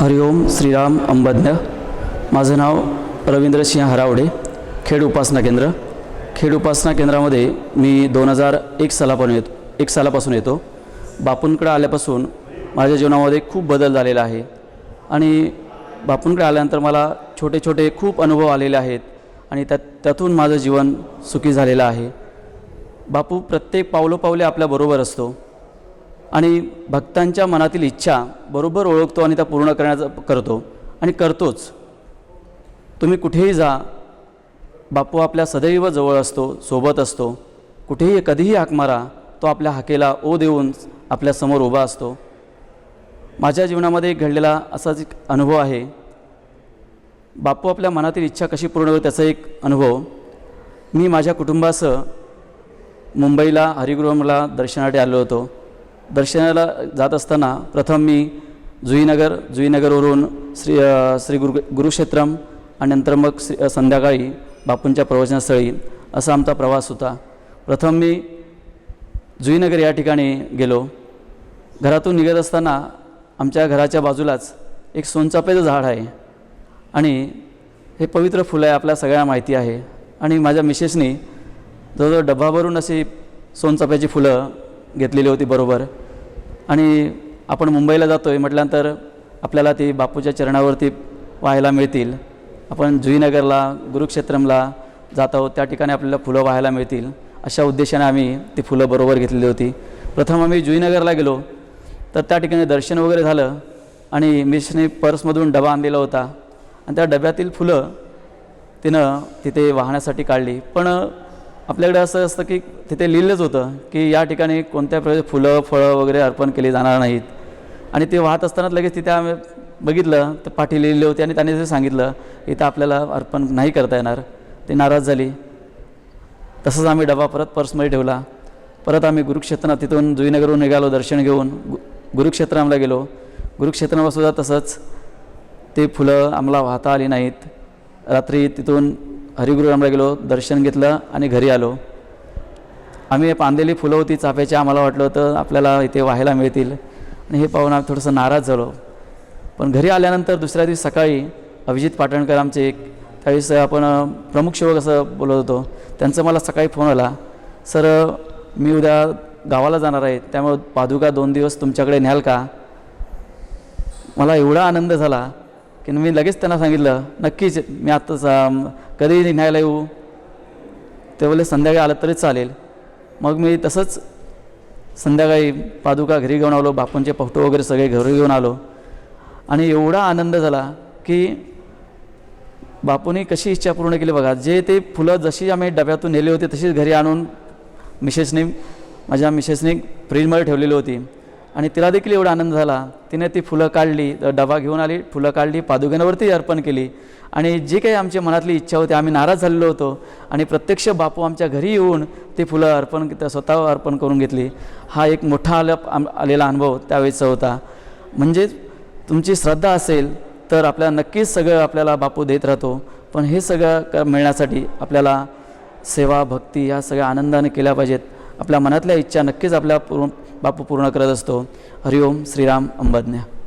हरिओम श्रीराम अंबज्ञ. माझं नाव रवींद्र सिंह हरावडे. खेड उपासना केंद्र. खेड उपासना केंद्रामध्ये मी दोन हजार एक सालापासून येतो एक सालापासून येतो. बापूंकडे आल्यापासून माझ्या जीवनामध्ये खूप बदल झालेला आहे. आणि बापूंकडे आल्यानंतर मला छोटे छोटे खूप अनुभव आलेले आहेत. आणि त्यात त्यातून माझं जीवन सुखी झालेलं आहे. बापू प्रत्येक पावलोपावले आपल्याबरोबर असतो. आणि भक्तांच्या मनातील इच्छा बरोबर ओळखतो आणि त्या पूर्ण करण्याचा करतो आणि करतोच. तुम्ही कुठेही जा. बापू आपल्या सदैव जवळ असतो सोबत असतो. कुठेही कधीही हाक मारा तो आपल्या हाकेला ओ देऊन आपल्यासमोर उभा असतो. माझ्या जीवनामध्ये एक घडलेला असाच एक अनुभव आहे. बापू आपल्या मनातील इच्छा कशी पूर्ण होईल त्याचा एक अनुभव. मी माझ्या कुटुंबासह मुंबईला हरिगृहमला दर्शनासाठी आलो होतो. दर्शनाला जात असताना प्रथम मी जुईनगर जुईनगरवरून श्री श्री गुरु गुरुक्षेत्रम आणि नंतर मग श्री संध्याकाळी बापूंच्या प्रवचनस्थळी असा आमचा प्रवास होता. प्रथम मी जुईनगर या ठिकाणी गेलो. घरातून निघत असताना आमच्या घराच्या बाजूलाच एक सोनचापेचं झाड आहे आणि हे पवित्र फुलं आहे आपल्या सगळ्या माहिती आहे. आणि माझ्या मिसेसनी जवळजवळ डब्बाभरून अशी सोनचाफ्याची फुलं घेतलेली होती बरोबर. आणि आपण मुंबईला जातो आहे म्हटल्यानंतर आपल्याला ती बापूच्या चरणावरती व्हायला मिळतील. आपण जुईनगरला गुरुक्षेत्रमला जात आहोत त्या ठिकाणी आपल्याला फुलं व्हायला मिळतील. अशा उद्देशाने आम्ही ती फुलं बरोबर घेतलेली होती. प्रथम आम्ही जुईनगरला गेलो. तर त्या ठिकाणी दर्शन वगैरे झालं आणि मिशने पर्समधून डबा आणलेला होता. आणि त्या डब्यातील फुलं तिनं तिथे वाहण्यासाठी काढली. पण आपल्याकडे असं असतं की तिथे लिहिलंच होतं की या ठिकाणी कोणत्या प्रकारचे फुलं फळं वगैरे अर्पण केली जाणार नाहीत. आणि ते वाहत असतानाच लगेच तिथे आम्ही बघितलं तर पाठी लिहिली होती आणि त्याने ते सांगितलं इथं आपल्याला अर्पण नाही करता येणार. ती नाराज झाली. तसंच आम्ही डबा परत पर्समध्ये ठेवला. परत आम्ही गुरुक्षेत्रात तिथून जुईनगरहून निघालो दर्शन घेऊन. गु गुरुक्षेत्रामला गेलो. गुरुक्षेत्रावर सुद्धा तसंच ते फुलं आम्हाला वाहता आली नाहीत. रात्री तिथून हरिगुरुरामला गेलो दर्शन घेतलं आणि घरी आलो. आम्ही बांधलेली फुलं होती चाफ्याची आम्हाला वाटलं होतं आपल्याला इथे व्हायला मिळतील. आणि हे पाहून आम्ही थोडंसं नाराज झालो. पण घरी आल्यानंतर दुसऱ्या दिवशी सकाळी अभिजित पाटणकर आमचे एक त्यावेळेस आपण प्रमुख सेवक असं बोलत होतो. त्यांचा मला सकाळी फोन आला सर मी उद्या गावाला जाणार आहे त्यामुळं पादुका दोन दिवस तुमच्याकडे न्याल का? मला एवढा आनंद झाला की मी लगेच त्यांना सांगितलं नक्कीच मी आत्ताच कधी निघायला येऊ? ते बोलले संध्याकाळी आलं तरी चालेल. मग मी तसंच संध्याकाळी पादुका घरी घेऊन आलो बापूंचे फोटो वगैरे सगळे घरी घेऊन आलो. आणि एवढा आनंद झाला की बापूंनी कशी इच्छा पूर्ण केली बघा. जे ते फुलं जशी आम्ही डब्यातून नेली होती तशीच घरी आणून मिसेसने माझ्या मिसेसने फ्रीजमध्ये ठेवलेली होती. आणि तिला देखील एवढा आनंद झाला. तिने ती फुलं काढली डबा घेऊन आली फुलं काढली पादुक्यांवरती अर्पण केली. आणि जी काही आमच्या मनातली इच्छा होती आम्ही नाराज झालेलो होतो. आणि प्रत्यक्ष बापू आमच्या घरी येऊन ती फुलं अर्पण स्वतः अर्पण करून घेतली. हा एक मोठा आला आम- आलेला अनुभव त्यावेळेचा होता. म्हणजेच तुमची श्रद्धा असेल तर आपल्या नक्कीच सगळं आपल्याला बापू देत राहतो. पण हे सगळं क मिळण्यासाठी आपल्याला सेवा भक्ती ह्या सगळ्या आनंदाने केल्या पाहिजेत. आपल्या मनातल्या इच्छा नक्कीच आपल्या पूर्ण बापू पूर्ण करत असतो. हरिओम श्रीराम अंबज्ञा.